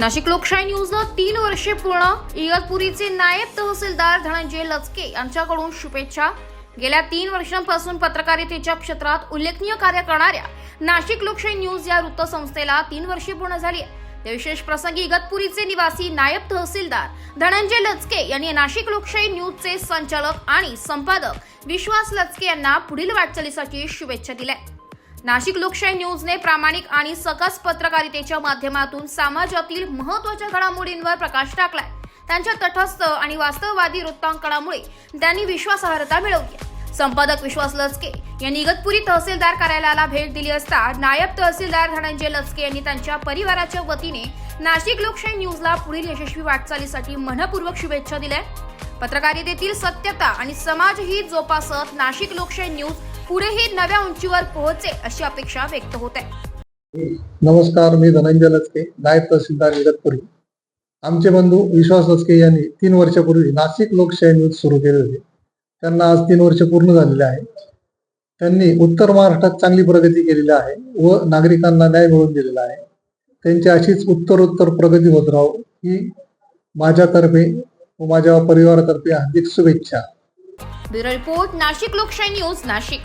नाशिक लोकशाही न्यूजनं तीन वर्षे पूर्ण इगतपुरीचे नायब तहसीलदार धनंजय लचके यांच्याकडून शुभेच्छा. गेल्या तीन वर्षांपासून पत्रकारितेच्या क्षेत्रात उल्लेखनीय कार्य करणाऱ्या नाशिक लोकशाही न्यूज या वृत्तसंस्थेला तीन वर्षे पूर्ण झाली आहे त्या विशेष प्रसंगी इगतपुरीचे निवासी नायब तहसीलदार धनंजय लचके यांनी नाशिक लोकशाही न्यूजचे संचालक आणि संपादक विश्वास लचके यांना पुढील वाटचालीसाठी शुभेच्छा दिल्या नाशिक लोकशाही न्यूजने प्रामाणिक आणि सकस पत्रकारितेच्या माध्यमातून समाजातील महत्त्वाच्या घडामोडींवर प्रकाश टाकलाय त्यांच्या तटस्थ आणि वास्तववादी वृत्तांकनामुळे त्यांनी विश्वासार्हता मिळवली आहे. संपादक विश्वास लचके यांनी इगतपुरी तहसीलदार कार्यालयाला भेट दिली असता नायब तहसीलदार धनंजय लचके यांनी त्यांच्या परिवाराच्या वतीने नाशिक लोकशाही न्यूजला पुढील यशस्वी वाटचालीसाठी मनपूर्वक शुभेच्छा दिल्या पत्रकारितेतील सत्यता आणि समाजहित जोपासत नाशिक लोकशाही न्यूज पुढेही नव्या उंचीवर पोहोचे अशी अपेक्षा व्यक्त होत आहे. नमस्कार मी धनंजय लचके नायब तहसीलदार इगतपुरी आमचे बंधू विश्वास लचके यांनी तीन वर्षापूर्वी नाशिक लोकशाही न्यूज सुरू केले होते. त्यांना आज तीन वर्ष पूर्ण झालेले आहे. त्यांनी उत्तर महाराष्ट्रात चांगली प्रगती केलेली आहे व नागरिकांना न्याय मिळवून दिलेला आहे. त्यांची अशीच उत्तरोत्तर प्रगती होत राहो ही माझ्यातर्फे व माझ्या परिवारातर्फे हार्दिक शुभेच्छा. ब्युरो रिपोर्ट नाशिक लोकशाही न्यूज नाशिक.